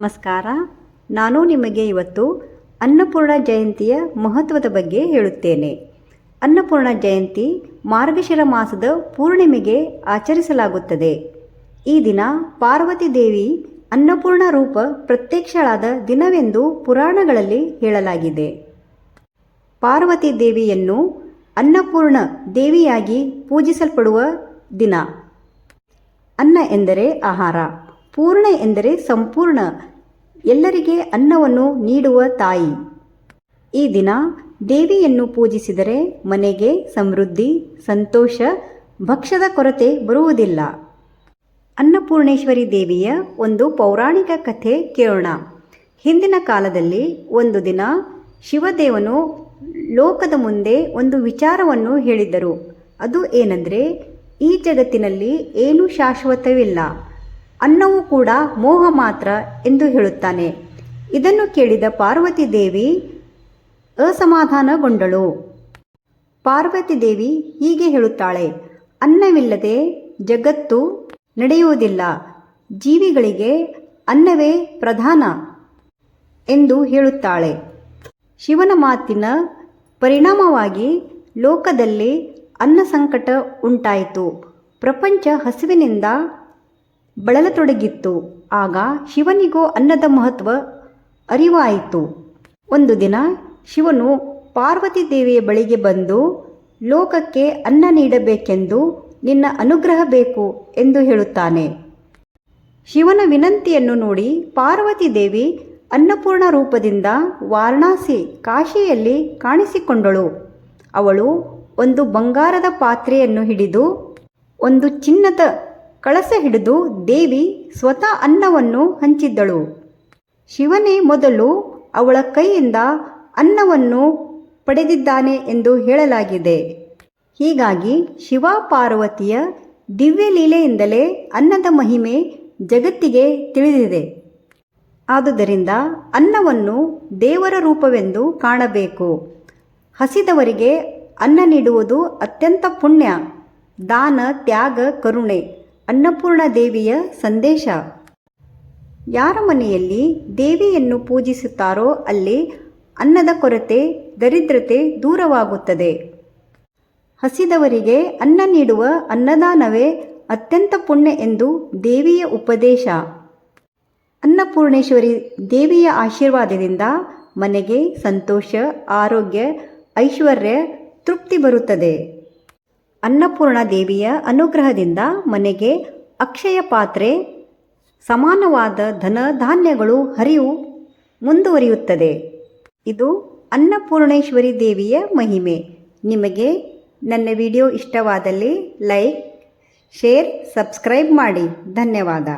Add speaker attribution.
Speaker 1: ನಮಸ್ಕಾರ. ನಾನು ನಿಮಗೆ ಇವತ್ತು ಅನ್ನಪೂರ್ಣ ಜಯಂತಿಯ ಮಹತ್ವದ ಬಗ್ಗೆ ಹೇಳುತ್ತೇನೆ. ಅನ್ನಪೂರ್ಣ ಜಯಂತಿ ಮಾರ್ಗಶಿರ ಮಾಸದ ಪೂರ್ಣಿಮೆಗೆ ಆಚರಿಸಲಾಗುತ್ತದೆ. ಈ ದಿನ ಪಾರ್ವತಿ ದೇವಿ ಅನ್ನಪೂರ್ಣ ರೂಪ ಪ್ರತ್ಯಕ್ಷಳಾದ ದಿನವೆಂದು ಪುರಾಣಗಳಲ್ಲಿ ಹೇಳಲಾಗಿದೆ. ಪಾರ್ವತಿ ದೇವಿಯನ್ನು ಅನ್ನಪೂರ್ಣ ದೇವಿಯಾಗಿ ಪೂಜಿಸಲ್ಪಡುವ ದಿನ. ಅನ್ನ ಎಂದರೆ ಆಹಾರ. ಪೂರ್ಣ ಎಂದರೆ ಸಂಪೂರ್ಣ. ಎಲ್ಲರಿಗೆ ಅನ್ನವನ್ನು ನೀಡುವ ತಾಯಿ. ಈ ದಿನ ದೇವಿಯನ್ನು ಪೂಜಿಸಿದರೆ ಮನೆಗೆ ಸಮೃದ್ಧಿ, ಸಂತೋಷ, ಭಕ್ಷ್ಯದ ಕೊರತೆ ಬರುವುದಿಲ್ಲ. ಅನ್ನಪೂರ್ಣೇಶ್ವರಿ ದೇವಿಯ ಒಂದು ಪೌರಾಣಿಕ ಕಥೆ ಕೇಳೋಣ. ಹಿಂದಿನ ಕಾಲದಲ್ಲಿ ಒಂದು ದಿನ ಶಿವದೇವನು ಲೋಕದ ಮುಂದೆ ಒಂದು ವಿಚಾರವನ್ನು ಹೇಳಿದ್ದರು. ಅದು ಏನೆಂದರೆ, ಈ ಜಗತ್ತಿನಲ್ಲಿ ಏನೂ ಶಾಶ್ವತವಿಲ್ಲ. ಅನ್ನವೂ ಕೂಡ ಮೋಹ ಮಾತ್ರ ಎಂದು ಹೇಳುತ್ತಾನೆ. ಇದನ್ನು ಕೇಳಿದ ಪಾರ್ವತಿ ದೇವಿ ಅಸಮಾಧಾನಗೊಂಡಳು. ಪಾರ್ವತಿ ದೇವಿ ಹೀಗೆ ಹೇಳುತ್ತಾಳೆ, ಅನ್ನವಿಲ್ಲದೆ ಜಗತ್ತು ನಡೆಯುವುದಿಲ್ಲ. ಜೀವಿಗಳಿಗೆ ಅನ್ನವೇ ಪ್ರಧಾನ ಎಂದು ಹೇಳುತ್ತಾಳೆ. ಶಿವನ ಮಾತಿನ ಪರಿಣಾಮವಾಗಿ ಲೋಕದಲ್ಲಿ ಅನ್ನ ಸಂಕಟ ಉಂಟಾಯಿತು. ಪ್ರಪಂಚ ಹಸಿವಿನಿಂದ ಬಳಲತೊಡಗಿತ್ತು. ಆಗ ಶಿವನಿಗೂ ಅನ್ನದ ಮಹತ್ವ ಅರಿವಾಯಿತು. ಒಂದು ದಿನ ಶಿವನು ಪಾರ್ವತಿ ದೇವಿಯ ಬಳಿಗೆ ಬಂದು, ಲೋಕಕ್ಕೆ ಅನ್ನ ನೀಡಬೇಕೆಂದು ನಿನ್ನ ಅನುಗ್ರಹ ಬೇಕು ಎಂದು ಹೇಳುತ್ತಾನೆ. ಶಿವನ ವಿನಂತಿಯನ್ನು ನೋಡಿ ಪಾರ್ವತಿ ದೇವಿ ಅನ್ನಪೂರ್ಣ ರೂಪದಿಂದ ವಾರಣಾಸಿ ಕಾಶಿಯಲ್ಲಿ ಕಾಣಿಸಿಕೊಂಡಳು. ಅವಳು ಒಂದು ಬಂಗಾರದ ಪಾತ್ರೆಯನ್ನು ಹಿಡಿದು, ಒಂದು ಚಿನ್ನದ ಕಳಸ ಹಿಡಿದು ದೇವಿ ಸ್ವತಃ ಅನ್ನವನ್ನು ಹಂಚಿದ್ದಳು. ಶಿವನೇ ಮೊದಲು ಅವಳ ಕೈಯಿಂದ ಅನ್ನವನ್ನು ಪಡೆದಿದ್ದಾನೆ ಎಂದು ಹೇಳಲಾಗಿದೆ. ಹೀಗಾಗಿ ಶಿವ ಪಾರ್ವತಿಯ ದಿವ್ಯ ಲೀಲೆಯಿಂದಲೇ ಅನ್ನದ ಮಹಿಮೆ ಜಗತ್ತಿಗೆ ತಿಳಿದಿದೆ. ಆದುದರಿಂದ ಅನ್ನವನ್ನು ದೇವರ ರೂಪವೆಂದು ಕಾಣಬೇಕು. ಹಸಿದವರಿಗೆ ಅನ್ನ ನೀಡುವುದು ಅತ್ಯಂತ ಪುಣ್ಯ. ದಾನ, ತ್ಯಾಗ, ಕರುಣೆ. ಅನ್ನಪೂರ್ಣ ದೇವಿಯ ಸಂದೇಶ. ಯಾರ ಮನೆಯಲ್ಲಿ ದೇವಿಯನ್ನು ಪೂಜಿಸುತ್ತಾರೋ ಅಲ್ಲಿ ಅನ್ನದ ಕೊರತೆ, ದರಿದ್ರತೆ ದೂರವಾಗುತ್ತದೆ. ಹಸಿದವರಿಗೆ ಅನ್ನ ನೀಡುವ ಅನ್ನದಾನವೇ ಅತ್ಯಂತ ಪುಣ್ಯ ಎಂದು ದೇವಿಯ ಉಪದೇಶ. ಅನ್ನಪೂರ್ಣೇಶ್ವರಿ ದೇವಿಯ ಆಶೀರ್ವಾದದಿಂದ ಮನೆಗೆ ಸಂತೋಷ, ಆರೋಗ್ಯ, ಐಶ್ವರ್ಯ, ತೃಪ್ತಿ ಬರುತ್ತದೆ. ಅನ್ನಪೂರ್ಣ ದೇವಿಯ ಅನುಗ್ರಹದಿಂದ ಮನೆಗೆ ಅಕ್ಷಯ ಪಾತ್ರೆ, ಸಮಾನವಾದ ಧನ ಧಾನ್ಯಗಳು ಹರಿವು ಮುಂದುವರಿಯುತ್ತದೆ. ಇದು ಅನ್ನಪೂರ್ಣೇಶ್ವರಿ ದೇವಿಯ ಮಹಿಮೆ. ನಿಮಗೆ ನನ್ನ ವಿಡಿಯೋ ಇಷ್ಟವಾದಲ್ಲಿ ಲೈಕ್, ಶೇರ್, ಸಬ್ಸ್ಕ್ರೈಬ್ ಮಾಡಿ. ಧನ್ಯವಾದ.